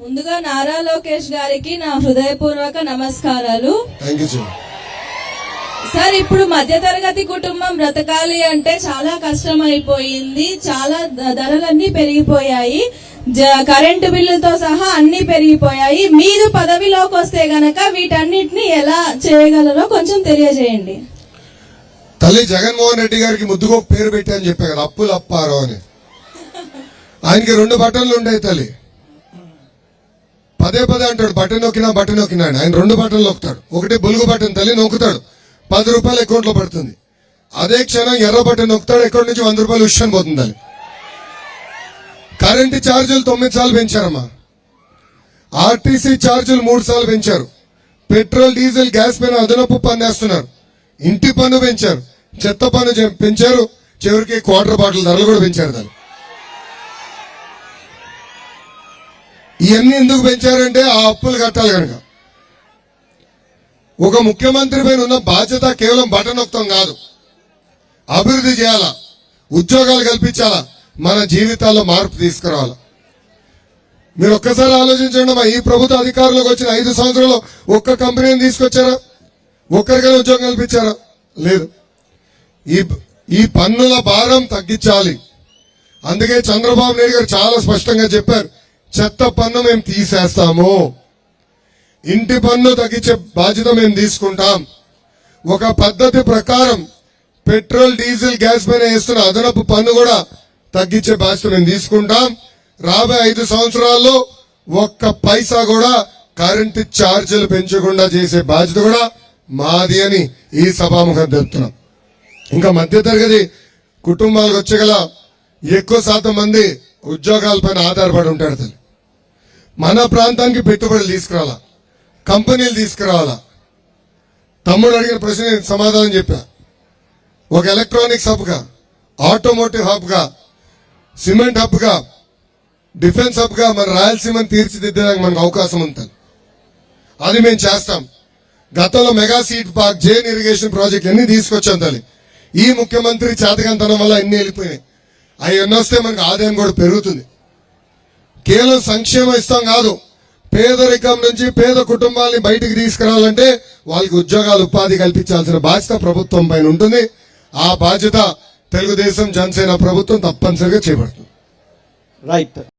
ముందుగా నారా లోకేష్ గారికి నా హృదయపూర్వక నమస్కారాలు. సార్ ఇప్పుడు మధ్యతరగతి కుటుంబం బ్రతకాలి అంటే చాలా కష్టం అయిపోయింది చాలా ధరలన్నీ పెరిగిపోయాయి. కరెంటు బిల్లుతో సహా అన్ని పెరిగిపోయాయి. మీరు పదవిలోకి వస్తే గనక వీటన్నిటిని ఎలా చేయగలరో కొంచెం తెలియజేయండి. తల్లి జగన్మోహన్ రెడ్డి గారికి ముద్దుగా పేరు పెట్టి అని చెప్పా కదా అప్పులు అప్పారో అని. ఆయనకి రెండు బటన్లు ఉంటాయి తల్లి. పదే పదే అంటాడు బటన్ నొక్కినా బటన్ నొక్కినా ఆయన. రెండు బటన్లు నొక్కుతాడు. ఒకటి బొలుగు బటన్ తల్లి నొక్కుతాడు. పది రూపాయలు అకౌంట్లో పడుతుంది. అదే క్షణం ఎర్ర బటన్ నొక్కుతాడు అకౌంట్ నుంచి వంద రూపాయలు విషయం పోతుంది అని. కరెంటు ఛార్జీలు తొమ్మిది సార్లు పెంచారమ్మా. ఆర్టీసీ ఛార్జీలు మూడు సార్లు పెంచారు. పెట్రోల్ డీజిల్ గ్యాస్ పైన అదనపు పన్ను వేస్తున్నారు. ఇంటి పన్ను పెంచారు. చెత్త పన్ను పెంచారు. చివరికి క్వార్టర్ బాటిల్ ధరలు కూడా పెంచారు దాన్ని. ఇవన్నీ ఎందుకు పెంచారంటే ఆ అప్పులు కట్టాలి కనుక. ఒక ముఖ్యమంత్రి పైన ఉన్న బాధ్యత కేవలం బటన్ నొక్కడం కాదు. అభివృద్ధి చేయాలా? ఉద్యోగాలు కల్పించాలా? మన జీవితాల్లో మార్పు తీసుకురావాలా? మీరు ఒక్కసారి ఆలోచించండి మా ఈ ప్రభుత్వ అధికారులకు వచ్చిన ఐదు సంవత్సరాలు ఒక్క కంపెనీని తీసుకొచ్చారా? ఒక్కరికైనా ఉద్యోగం కల్పించారా? లేదు. ఈ ఈ పన్నుల భారం తగ్గించాలి. అందుకే చంద్రబాబు నాయుడు గారు చాలా స్పష్టంగా చెప్పారు. చెత్త పన్ను మేము తీసేస్తాము. ఇంటి పన్ను తగ్గించే బాధ్యత మేము తీసుకుంటాం. ఒక పద్ధతి ప్రకారం పెట్రోల్ డీజిల్ గ్యాస్ పైన వేస్తున్న అదనపు పన్ను కూడా తగ్గించే బాధ్యత మేము తీసుకుంటాం. రాబోయే ఐదు సంవత్సరాల్లో ఒక్క పైసా కూడా కరెంటు ఛార్జీలు పెంచకుండా చేసే బాధ్యత కూడా మాది అని ఈ సభాముఖం తెలుపుతున్నాం. ఇంకా మధ్యతరగతి కుటుంబాలకు వచ్చగల ఎక్కువ శాతం మంది ఉద్యోగాలపైన ఆధారపడి ఉంటాడు తల్లి మన ప్రాంతానికి పెట్టుబడులు తీసుకురావాలా? కంపెనీలు తీసుకురావాలా? తమ్ముడు అడిగిన ప్రశ్న నేను సమాధానం చెప్పా. ఒక ఎలక్ట్రానిక్స్ హబ్గా ఆటోమోటివ్ హబ్గా సిమెంట్ హబ్గా డిఫెన్స్ హబ్గా మన రాయలసీమను తీర్చిదిద్దడానికి మనకు అవకాశం ఉంటుంది అది మేము చేస్తాం. గతంలో mega seed park Jane irrigation project అన్ని తీసుకొచ్చాం తల్లి? ఈ ముఖ్యమంత్రి చేతకంతనం వల్ల అన్ని వెళ్ళిపోయినాయి. అవన్నీ వస్తే మనకు ఆదాయం కూడా పెరుగుతుంది. కేవలం సంక్షేమం ఇస్తాం కాదు పేదరికం నుంచి పేద కుటుంబాలని బయటికి తీసుకురావాలంటే వాళ్ళకి ఉద్యోగాలు ఉపాధి కల్పించాల్సిన బాధ్యత ప్రభుత్వం పైన ఉంటుంది. ఆ బాధ్యత తెలుగుదేశం జనసేన ప్రభుత్వం తప్పనిసరిగా చేపడుతుంది. రైట్